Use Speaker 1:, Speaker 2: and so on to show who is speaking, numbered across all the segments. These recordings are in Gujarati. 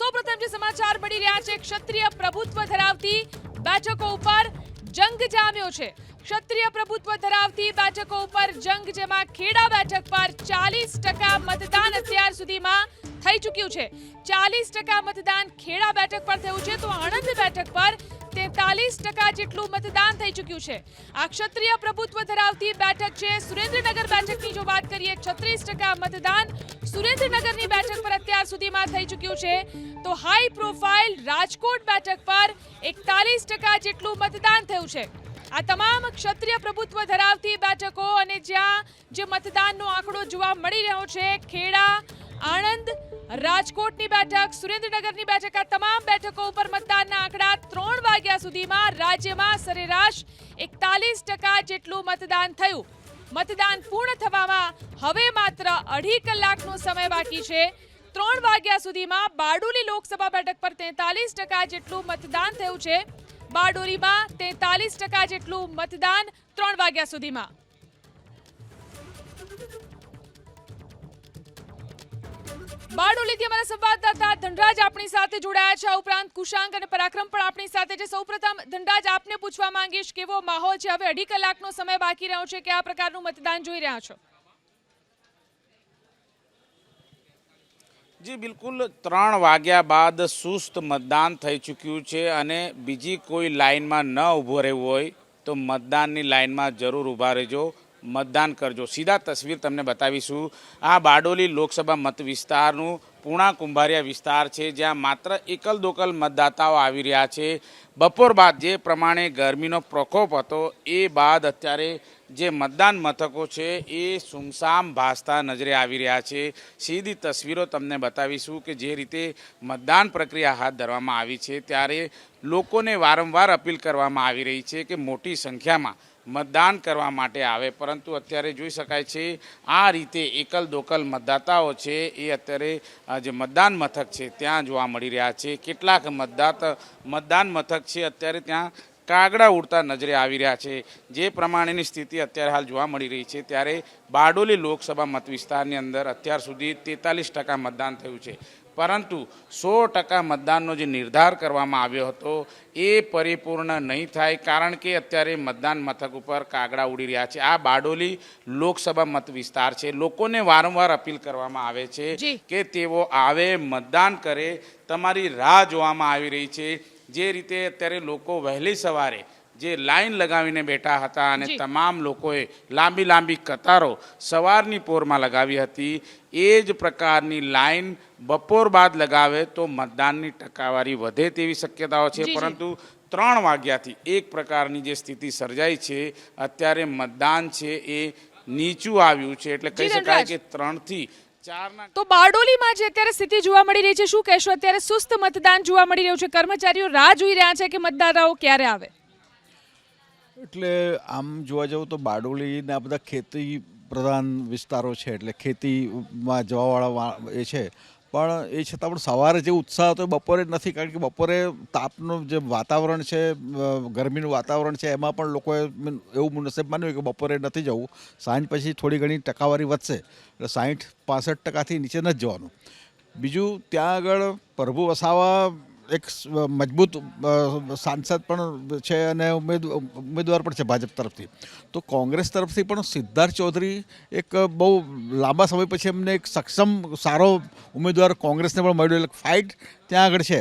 Speaker 1: સૌપ્રથમ જે સમાચાર મળી રહ્યા છે, ક્ષત્રિય પ્રભુત્વ ધરાવતી બેઠકો ઉપર જંગ જામ્યો છે. ક્ષત્રિય પ્રભુત્વ ધરાવતી બેઠકો ઉપર જંગ, જેમાં ખેડા બેઠક પર ચાલીસ ટકા મતદાન અત્યાર સુધીમાં થઈ ચૂક્યું છે. ચાલીસ ટકા મતદાન ખેડા બેઠક પર થયું છે, તો આણંદ બેઠક પર તેતાલીસ ટકા જેટલું મતદાન થઈ ચૂક્યું છે. આ ક્ષત્રિય પ્રભુત્વ ધરાવતી બેઠક છે. સુરેન્દ્રનગર બેઠકની જો વાત કરીએ, છત્રીસ ટકા મતદાન સુરેન્દ્રનગરની બેઠક પર અત્યાર સુધીમાં થઈ ચૂક્યું છે. તો હાઈ પ્રોફાઇલ રાજકોટ બેઠક પર એકતાલીસ ટકા જેટલું મતદાન થયું છે. આ તમામ ક્ષત્રિય પ્રભુત્વ ધરાવતી બેઠકો અને જ્યાં જે મતદાનનો આંકડો જોવા મળી રહ્યો છે, ખેડા, આણંદ, રાજકોટની બેઠક, સુરેન્દ્રનગરની બેઠક, આ તમામ બેઠકો ઉપર મતદાનના આંકડા ત્રણ વાગ્યા સુધીમાં રાજ્યમાં સરેરાશ એકતાલીસ ટકા જેટલું મતદાન થયું. મતદાન પૂર્ણ થવામાં હવે માત્ર અઢી કલાકનો સમય બાકી છે. ત્રણ વાગ્યા સુધીમાં બારડોલી લોકસભા બેઠક પર તેતાલીસ ટકા જેટલું મતદાન થયું છે. બારડોલીમાં તેતાલીસ ટકા જેટલું મતદાન ત્રણ વાગ્યા સુધીમાં. બારડોલીથી અમારા સંવાદદાતા ધનરાજ આપણી સાથે જોડાયા છે. ઉપરાંત કુશાંક અને પરાક્રમ પણ આપણી સાથે છે. સૌપ્રથમ ધનરાજ, આપને પૂછવા માંગીશ, કેવો માહોલ છે? હવે અઢી કલાકનો સમય બાકી રહ્યો છે આ પ્રકારનું મતદાન જોઈ રહ્યા છો?
Speaker 2: જી, બિલકુલ ત્રણ વાગ્યા બાદ સુસ્ત મતદાન થઈ ચૂક્યું છે અને બીજી કોઈ લાઇનમાં ન ઊભો રહેવું હોય તો મતદાનની લાઇનમાં જરૂર ઊભા રહેજો. મતદાન કરજો. સીધા તસવીર તમને બતાવીશું. આ બારડોલી લોકસભા મત વિસ્તારનું પૂણા કુંભારિયા વિસ્તાર છે, જ્યાં માત્ર એકલ દોકલ મતદાતાઓ આવી રહ્યા છે. બપોર બાદ જે પ્રમાણે ગરમીનો પ્રકોપ હતો, એ બાદ અત્યારે જે મતદાન મથકો છે, એ સુમસામ ભાસતા નજરે આવી રહ્યા છે. સીધી તસવીરો તમને બતાવીશું કે જે રીતે મતદાન પ્રક્રિયા હાથ ધરવામાં આવી છે. ત્યારે લોકોને વારંવાર અપીલ કરવામાં આવી રહી છે કે મોટી સંખ્યામાં મતદાન કરવા માટે આવે. પરંતુ અત્યારે જોઈ શકાય છે, આ રીતે એકલ દોકલ મતદાતાઓ છે, એ અત્યારે જે મતદાન મથક છે, ત્યાં જોવા મળી રહ્યા છે. કેટલાક મતદાત, મતદાન મથક છે, અત્યારે ત્યાં કાગડા ઉડતા નજરે આવી રહ્યા છે. જે પ્રમાણેની સ્થિતિ અત્યારે હાલ જોવા મળી રહી છે. ત્યારે બારડોલી લોકસભા મત વિસ્તારની અંદર અત્યાર સુધી તેતાલીસ ટકા મતદાન થયું છે. પરંતુ સો ટકા મતદાનનો જે નિર્ધાર કરવામાં આવ્યો હતો એ પરિપૂર્ણ નહીં થાય કારણ કે અત્યારે મતદાન મથક ઉપર કાગડા ઉડી રહ્યા છે. આ બારડોલી લોકસભા મત વિસ્તાર છે. લોકોને વારંવાર અપીલ કરવામાં આવે છે કે તેઓ આવે મતદાન કરે તમારી રાહ જોવામાં આવી રહી છે. જે રીતે અત્યારે લોકો વહેલી સવારે જે લાઈન લગાવીને બેઠા હતા અને તમામ લોકોએ લાંબી લાંબી કતારો સવારની પોરમાં લગાવી હતી એ જ પ્રકારની લાઈન બપોર બાદ લગાવે તો મતદાનની ટકાવારી વધે તેવી શક્યતાઓ છે. પરંતુ ત્રણ વાગ્યાથી એક પ્રકારની જે સ્થિતિ સર્જાઈ છે અત્યારે મતદાન છે એ નીચું આવ્યું છે. એટલે કહી શકાય કે ત્રણથી
Speaker 1: તો બારડોલીમાં જે અત્યારે સ્થિતિ જોવા મળી રહી છે શું કહેશો? અત્યારે સુસ્ત મતદાન જોવા મળી રહ્યું છે. કર્મચારીઓ રાહ જોઈ રહ્યા છે કે મતદાતાઓ ક્યારે આવે?
Speaker 3: એટલે આમ જોવા જાઉં તો બારડોલીના બધા ખેતી પ્રધાન વિસ્તારો છે. એટલે ખેતીમાં જવાવાળા એ છે. પણ એ છતાં પણ સવારે જે ઉત્સાહ હતો બપોરે નથી, કારણ કે બપોરે તાપનું જે વાતાવરણ છે ગરમીનું વાતાવરણ છે, એમાં પણ લોકોએ એવું મુનસેબ માન્યું કે બપોરે નથી જવું, સાંજ પછી થોડી ઘણી ટકાવારી વધશે, એટલે સાઠ પાસઠ ટકાથી નીચે નથી જવાનું. બીજું ત્યાં આગળ પ્રભુ વસાવા એક મજબૂત સાંસદ પણ છે અને ઉમેદવાર પણ છે ભાજપ તરફથી. તો કોંગ્રેસ તરફથી પણ સિદ્ધાર્થ ચૌધરી એક બહુ લાંબા સમય પછી એમને એક સક્ષમ, સારો ઉમેદવાર કોંગ્રેસને પણ મળ્યો. એટલે ફાઇટ ત્યાં આગળ છે.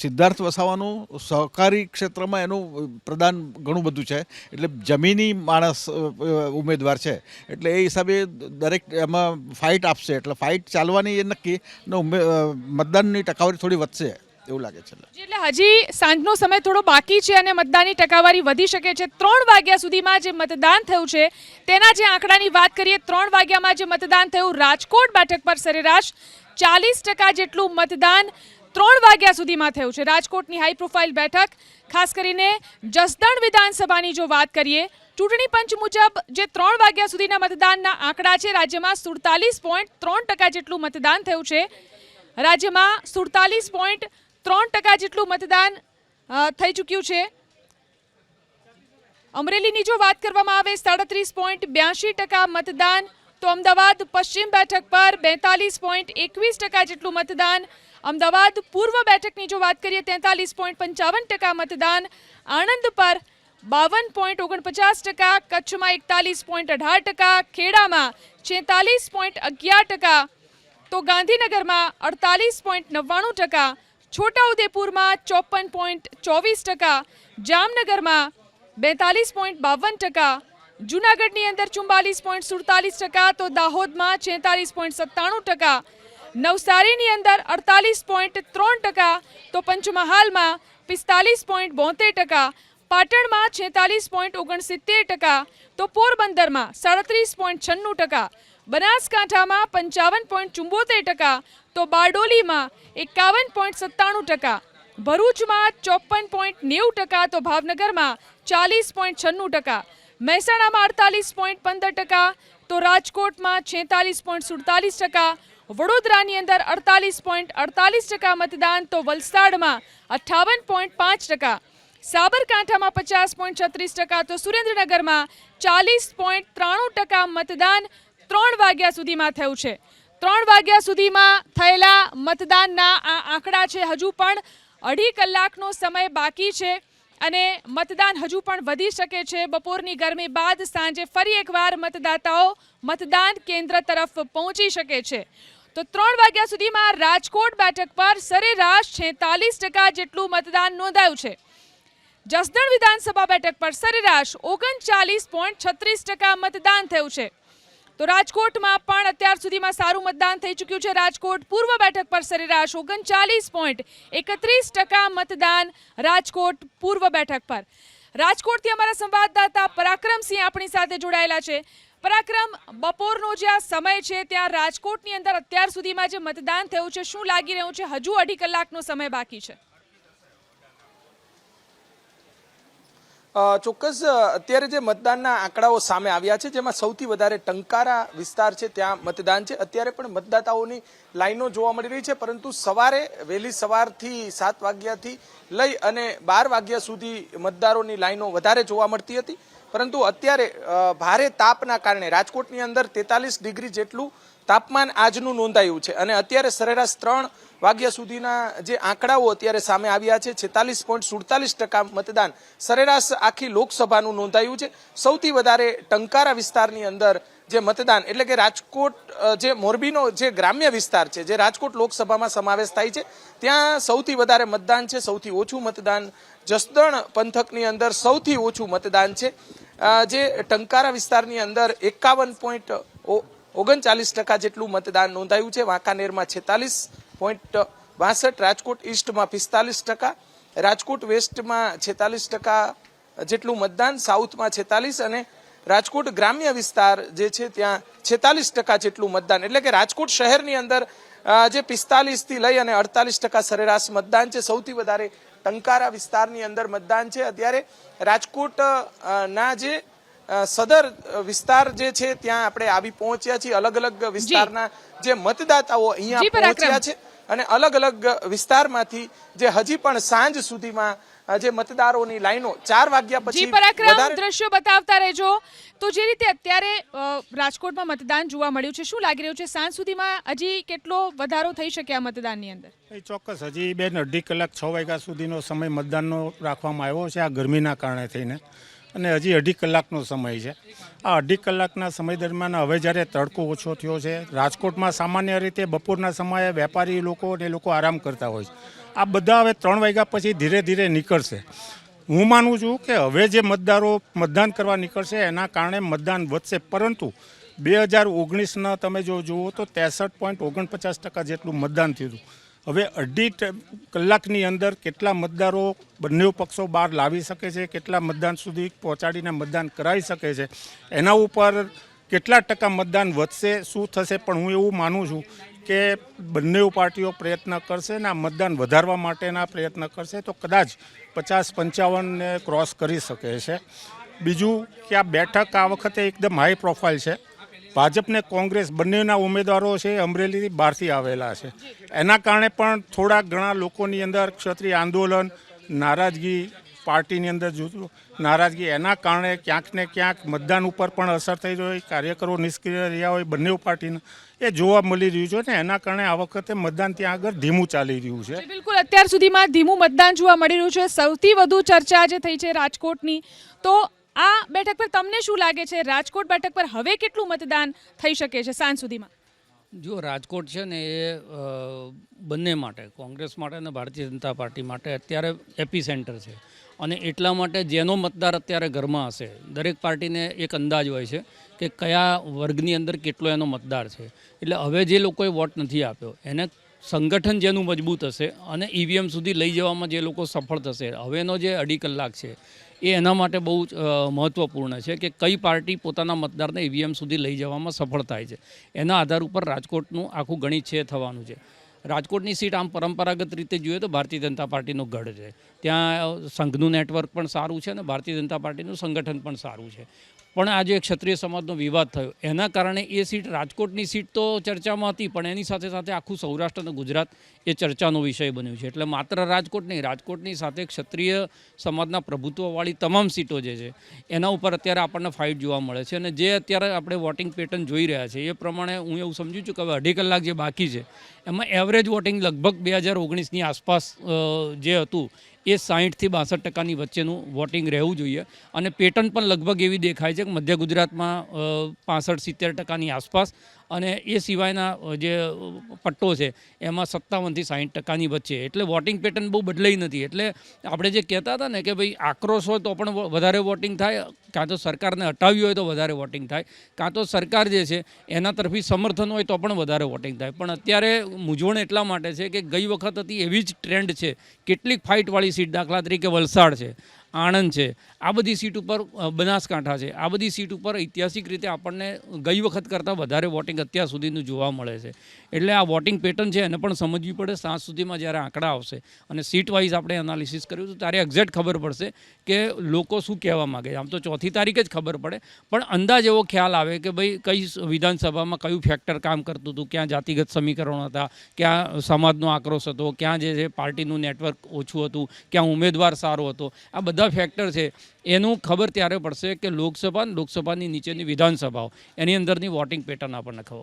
Speaker 3: સિદ્ધાર્થ વસાવાનું સહકારી ક્ષેત્રમાં એનું પ્રદાન ઘણું બધું છે. એટલે જમીની માણસ ઉમેદવાર છે. એટલે એ હિસાબે દરેક એમાં ફાઇટ આપશે. એટલે ફાઇટ ચાલવાની એ નક્કી. અને મતદાનની ટકાવારી થોડી વધશે. એવું લાગે છે,
Speaker 1: એટલે. હજી સાંજનો સમય થોડો બાકી છે અને મતદાનની ટકાવારી વધી શકે છે. ત્રણ વાગ્યા સુધીમાં જે મતદાન થયું છે, તેના જે આંકડાની વાત કરીએ, ત્રણ વાગ્યામાં જે મતદાન થયું, રાજકોટ બેઠક પર સરેરાશ ચાલીસ ટકા જેટલું મતદાન ત્રણ વાગ્યા સુધીમાં થયું છે. રાજકોટની હાઈ પ્રોફાઇલ બેઠક, ખાસ કરીને જસદણ વિધાનસભાની જો વાત કરીએ, ચૂંટણી પંચ મુજબ જે ત્રણ વાગ્યા સુધીના મતદાનના આંકડા છે, રાજ્યમાં સુડતાલીસ પોઈન્ટ ત્રણ ટકા જેટલું મતદાન થયું છે. રાજ્યમાં સુડતાલીસ પોઈન્ટ ત્રણ ટકા જેટલું મતદાન થઈ ચૂક્યું છે. અમરેલીની જો વાત કરવામાં આવે, સાડત્રીસ પોઈન્ટ બ્યાસી ટકા મતદાન, તો અમદાવાદ પશ્ચિમ બેઠક પર બેતાલીસ પોઈન્ટ એકવીસ ટકા જેટલું મતદાન, અમદાવાદ પૂર્વ બેઠકની જો વાત કરીએ, તેતાલીસ પોઈન્ટ પંચાવન ટકા મતદાન, આણંદ પર બાવન પોઈન્ટ ઓગણપચાસ ટકા, કચ્છમાં એકતાલીસ પોઈન્ટ અઢાર ટકા, ખેડામાં છેતાલીસ પોઈન્ટ અગિયાર ટકા, તો ગાંધીનગરમાં અડતાલીસ પોઈન્ટ નવ્વાણું ટકા છોટાઉદેપુરમાં ચોપન પોઈન્ટ ચોવીસ ટકા, જામનગરમાં બેતાલીસ પોઈન્ટ બાવન ટકા, જૂનાગઢની અંદર ચુમ્બાલીસ પોઈન્ટ સુડતાલીસ ટકા, તો દાહોદમાં છેતાલીસ પોઈન્ટ સત્તાણું ટકા, નવસારીની અંદર અડતાલીસ પોઈન્ટ ત્રણ ટકા, તો પંચમહાલમાં પિસ્તાલીસ પોઈન્ટ બોતેર ટકા, પાટણમાં છેતાલીસ પોઈન્ટ ઓગણસિત્તેર ટકા, તો પોરબંદરમાં સાડત્રીસ પોઈન્ટ છન્નું ટકા બનાસકાંઠામાં પંચાવન પોઈન્ટ ચુંબોતેર ટકા, તો બારડોલીમાં એકાવન પોઈન્ટ સત્તાણું ટકા, ભરૂચમાં ચોપન પોઈન્ટ નેવું ટકા, તો ભાવનગરમાં ચાલીસ પોઈન્ટ છન્નું ટકા, મહેસાણામાં અડતાલીસ પોઈન્ટ પંદર ટકા, તો રાજકોટમાં છેતાલીસ પોઈન્ટ સુડતાલીસ ટકા, વડોદરાની અંદર અડતાલીસ પોઈન્ટ અડતાલીસ ટકા મતદાન, તો વલસાડમાં અઠ્ઠાવન પોઈન્ટ પાંચ ટકા, સાબરકાંઠામાં પચાસ પોઈન્ટ છત્રીસ ટકા, તો સુરેન્દ્રનગરમાં ચાલીસ પોઈન્ટ ત્રાણું ટકા મતદાન ત્રણ વાગ્યા સુધીમાં થયું છે. ત્રણ વાગ્યા સુધીમાં થયેલા મતદાનના આ આંકડા છે હજુ પણ અઢી કલાકનો સમય બાકી છે અને મતદાન હજુ પણ વધી શકે છે. બપોરની ગરમી બાદ સાંજે ફરી એકવાર મતદાતાઓ મતદાન કેન્દ્ર તરફ પહોંચી શકે છે. તો ત્રણ વાગ્યા સુધીમાં રાજકોટ બેઠક પર સરેરાશ છેતાલીસ ટકા જેટલું મતદાન નોંધાયું છે. જસદણ વિધાનસભા બેઠક પર સરેરાશ ઓગણચાલીસ પોઈન્ટ છત્રીસ ટકા મતદાન થયું છે. તો રાજકોટમાં પણ અત્યાર સુધીમાં સારું મતદાન થઈ ચૂક્યું છે. રાજકોટ પૂર્વ બેઠક પર સરેરાશ ઓગણચાલીસ પોઈન્ટ એકત્રીસ ટકા મતદાન રાજકોટ પૂર્વ બેઠક પર. રાજકોટથી અમારા સંવાદદાતા પરાક્રમસિંહ આપણી સાથે જોડાયેલા છે. પરાક્રમ, બપોરનો જે આ સમય છે ત્યાં રાજકોટની અંદર અત્યાર સુધીમાં જે મતદાન થયું છે, શું લાગી રહ્યું છે? હજુ અઢી કલાકનો સમય બાકી છે.
Speaker 4: ચોક્કસ અત્યારે જે મતદાનના આંકડાઓ સામે આવ્યા છે, જેમાં સૌથી વધારે ટંકારા વિસ્તાર છે, ત્યાં મતદાન છે. અત્યારે પણ મતદાતાઓની લાઈનો જોવા મળી રહી છે, પરંતુ સવારે, વહેલી સવારથી સાત વાગ્યાથી લઈ અને બાર વાગ્યા સુધી મતદારોની લાઈનો વધારે જોવા મળતી હતી. પરંતુ અત્યારે ભારે તાપના કારણે રાજકોટની અંદર તેતાલીસ ડિગ્રી જેટલું તાપમાન આજનું નોંધાયું છે. અને અત્યારે સરેરાશ ત્રણ વાગ્યા સુધીના જે આંકડાઓ અત્યારે સામે આવ્યા છે, છેતાલીસ પોઈન્ટ સુડતાલીસ ટકા મતદાન સરેરાશ આખી લોકસભાનું નોંધાયું છે. સૌથી વધારે ટંકારા વિસ્તારની અંદર જે મતદાન, એટલે કે રાજકોટ જે મોરબીનો જે ગ્રામ્ય વિસ્તાર છે, જે રાજકોટ લોકસભામાં સમાવેશ થાય છે, ત્યાં સૌથી વધારે મતદાન છે, સૌથી ઓછું મતદાન. જસદણ પંથકની અંદર સૌથી ઓછું મતદાન છે. જે ટંકારા વિસ્તારની અંદર એકાવન પોઈન્ટ ઓગણચાલીસ ટકા જેટલું મતદાન નોંધાયું છે, વાંકાનેરમાં છેતાલીસ પોઈન્ટ બાસઠ, રાજકોટ ઈસ્ટમાં પિસ્તાલીસ ટકા, રાજકોટ વેસ્ટમાં છેતાલીસ ટકા જેટલું મતદાન, સાઉથમાં છેતાલીસ અને રાજકોટ ગ્રામ્ય વિસ્તાર જે છે ત્યાં છેતાલીસ ટકા જેટલું મતદાન એટલે કે રાજકોટ શહેરની અંદર જે પિસ્તાલીસથી લઈ અને અડતાલીસ ટકા સરેરાશ મતદાન છે સૌથી વધારે ટંકારા વિસ્તારની અંદર મતદાન છે. અત્યારે રાજકોટ ના જે સદર વિસ્તાર જે છે ત્યાં આપણે આવી પહોંચ્યા છીએ. અલગ અલગ વિસ્તારના જે મતદાતાઓ અહીંયા પહોંચ્યા છે. અને અલગ અલગ વિસ્તારમાંથી જે હજી પણ સાંજ સુધીમાં જે મતદારોની લાઈનો ચાર વાગ્યા પછી
Speaker 1: પરાક્રમ દ્રશ્યો બતાવતા રહેજો. તો જે રીતે અત્યારે રાજકોટમાં મતદાન જોવા મળ્યું છે શું લાગી રહ્યું છે? સાંજ સુધીમાં હજી કેટલો વધારો થઈ શકે આ મતદાનની અંદર?
Speaker 5: ચોક્કસ હજી બેન અઢી કલાક છ વાગ્યા સુધીનો સમય મતદાનનો રાખવામાં આવ્યો છે આ ગરમીના કારણે થઈને. અને હજી અઢી કલાકનો સમય છે. આ અઢી કલાકના સમય દરમિયાન હવે જ્યારે તડકો ઓછો થયો છે, રાજકોટમાં સામાન્ય રીતે બપોરના સમયે વેપારી લોકો અને લોકો આરામ કરતા હોય છે. આ બધા હવે ત્રણ વાગ્યા પછી ધીરે ધીરે નીકળશે. હું માનું છું કે હવે જે મતદારો મતદાન કરવા નીકળશે એના કારણે મતદાન વધશે, પરંતુ બે હજાર ઓગણીસના તમે જો જુઓ તો ત્રેસઠ પોઈન્ટ ઓગણપચાસ ટકા જેટલું મતદાન થયું હતું. હવે અઢી કલાકની અંદર કેટલા મતદારો બંને પક્ષો બહાર લાવી શકે છે, કેટલા મતદાન સુધી પહોંચાડીને મતદાન કરાવી શકે છે, એના ઉપર કેટલા ટકા મતદાન વધશે, શું થશે, પણ હું એવું માનું છું કે બંને પાર્ટીઓ પ્રયત્ન કરશે ને આ મતદાન વધારવા માટેના પ્રયત્ન કરશે તો કદાચ પચાસ પંચાવનને ક્રોસ કરી શકે છે. બીજું કે આ બેઠક આ વખતે એકદમ હાઈ પ્રોફાઇલ છે. ભાજપ ને કોંગ્રેસ બંનેના ઉમેદવારો છે અમરેલીથી બહારથી આવેલા છે. એના કારણે પણ થોડા ઘણા લોકોની અંદર ક્ષત્રિય આંદોલન નારાજગી પાર્ટીની અંદર નારાજગી એના કારણે ક્યાંક ને ક્યાંક મતદાન ઉપર પણ અસર થઈ રહી હોય કાર્યકરો નિષ્ક્રિય રહ્યા હોય બંને પાર્ટીના એ જોવા મળી રહ્યું છે ને એના કારણે આ વખતે મતદાન ત્યાં આગળ ધીમું ચાલી રહ્યું છે.
Speaker 1: બિલકુલ. અત્યાર સુધીમાં ધીમું મતદાન જોવા મળી રહ્યું છે. સૌથી વધુ ચર્ચા જે થઈ છે રાજકોટની. તો આ બેઠક પર તમને શું લાગે છે? રાજકોટ બેઠક પર હવે કેટલું મતદાન થઈ શકે છે સાંજ સુધીમાં?
Speaker 6: જો રાજકોટ છે ને એ બંને માટે, કોંગ્રેસ માટે અને ભારતીય જનતા પાર્ટી માટે અત્યારે એપી સેન્ટર છે. અને એટલા માટે જેનો મતદાર અત્યારે ઘરમાં હશે, દરેક પાર્ટીને એક અંદાજ હોય છે કે કયા વર્ગની અંદર કેટલો એનો મતદાર છે. એટલે હવે જે લોકોએ વોટ નથી આપ્યો, એને સંગઠન જેનું મજબૂત હશે અને ઈવીએમ સુધી લઈ જવામાં જે લોકો સફળ થશે, હવેનો જે અઢી કલાક છે એ એના માટે બહુ જ મહત્ત્વપૂર્ણ છે કે કઈ પાર્ટી પોતાના મતદારને ઈવીએમ સુધી લઈ જવામાં સફળ થાય છે. એના આધાર ઉપર રાજકોટનું આખું ગણિત છે થવાનું છે. રાજકોટની સીટ આમ પરંપરાગત રીતે જોઈએ તો ભારતીય જનતા પાર્ટીનો ગઢ છે. ત્યાં સંઘનું નેટવર્ક પણ સારું છે અને ભારતીય જનતા પાર્ટીનું સંગઠન પણ સારું છે. પણ આજે ક્ષત્રિય સમાજનો વિવાદ થયો. એના કારણે એ સીટ રાજકોટની સીટ તો ચર્ચામાં હતી, પણ એની સાથે સાથે આખું સૌરાષ્ટ્ર અને ગુજરાત એ ચર્ચાનો વિષય બન્યું છે. એટલે માત્ર રાજકોટ નહીં, રાજકોટની સાથે ક્ષત્રિય સમાજના પ્રભુત્વવાળી તમામ સીટો જે છે, એના ઉપર અત્યારે આપણને ફાઇટ જોવા મળે છે. અને જે અત્યારે આપણે વોટિંગ પેટર્ન જોઈ રહ્યા છે એ પ્રમાણે હું એવું સમજુ છું કે હવે અઢી કલાક જે બાકી છે, એમાં એવરેજ વોટિંગ લગભગ બે હજાર ઓગણીસની આસપાસ જે હતું એ સાહીઠથી બાસઠ ટકાની વચ્ચેનું વોટિંગ રહેવું જોઈએ. અને પેટર્ન પણ લગભગ એવી દેખાય છે કે મધ્ય ગુજરાતમાં પાસઠ સિત્તેર ટકાની આસપાસ અને એ સિવાયના જે પટ્ટો છે, એમાં સત્તાવનથી સાહીઠ ટકાની વચ્ચે. એટલે વોટિંગ પેટર્ન બહુ બદલાઈ નથી. એટલે આપણે જે કહેતા હતા ને કે ભાઈ આક્રોશ હોય તો પણ વધારે વોટિંગ થાય, કાં તો સરકારને હટાવી હોય તો વધારે વોટિંગ થાય, કાં તો સરકાર જે છે એના તરફી સમર્થન હોય તો પણ વધારે વોટિંગ થાય. પણ અત્યારે મૂંઝવણ એટલા માટે છે કે ગઈ વખત હતી એવી જ ટ્રેન્ડ છે. કેટલીક ફાઇટવાળી સીટ દાખલા તરીકે વલસાડ છે. આણંદ છે. આ બધી સીટ ઉપર બનાસકાંઠા છે. આ બધી સીટ ઉપર ઐતિહાસિક રીતે આપણને ગઈ વખત કરતાં વધારે વોટિંગ અત્યાર સુધીનું જોવા મળે છે. એટલે આ વોટિંગ પેટર્ન છે એને પણ સમજવી પડે સાંજ સુધીમાં જ્યારે આંકડા આવશે. અને સીટ વાઇઝ આપણે એનાલિસિસ કર્યું હતું ત્યારે એક્ઝેક્ટ ખબર પડશે કે લોકો શું કહેવા માગે છે. આમ તો ચોથી તારીખે જ ખબર પડે. પણ અંદાજ એવો ખ્યાલ આવે કે ભાઈ કઈ વિધાનસભામાં કયું ફેક્ટર કામ કરતું હતું, ક્યાં જાતિગત સમીકરણો હતા, ક્યાં સમાજનો આક્રોશ હતો, ક્યાં જે પાર્ટીનું નેટવર્ક ઓછું હતું, ક્યાં ઉમેદવાર સારો હતો. આ બધા ફેક્ટર છે. એનું ખબર ત્યારે પડશે કે લોકસભા લોકસભાની નીચેની વિધાનસભાઓ, એની અંદરની વોટિંગ પેટર્ન આપણને ખબર.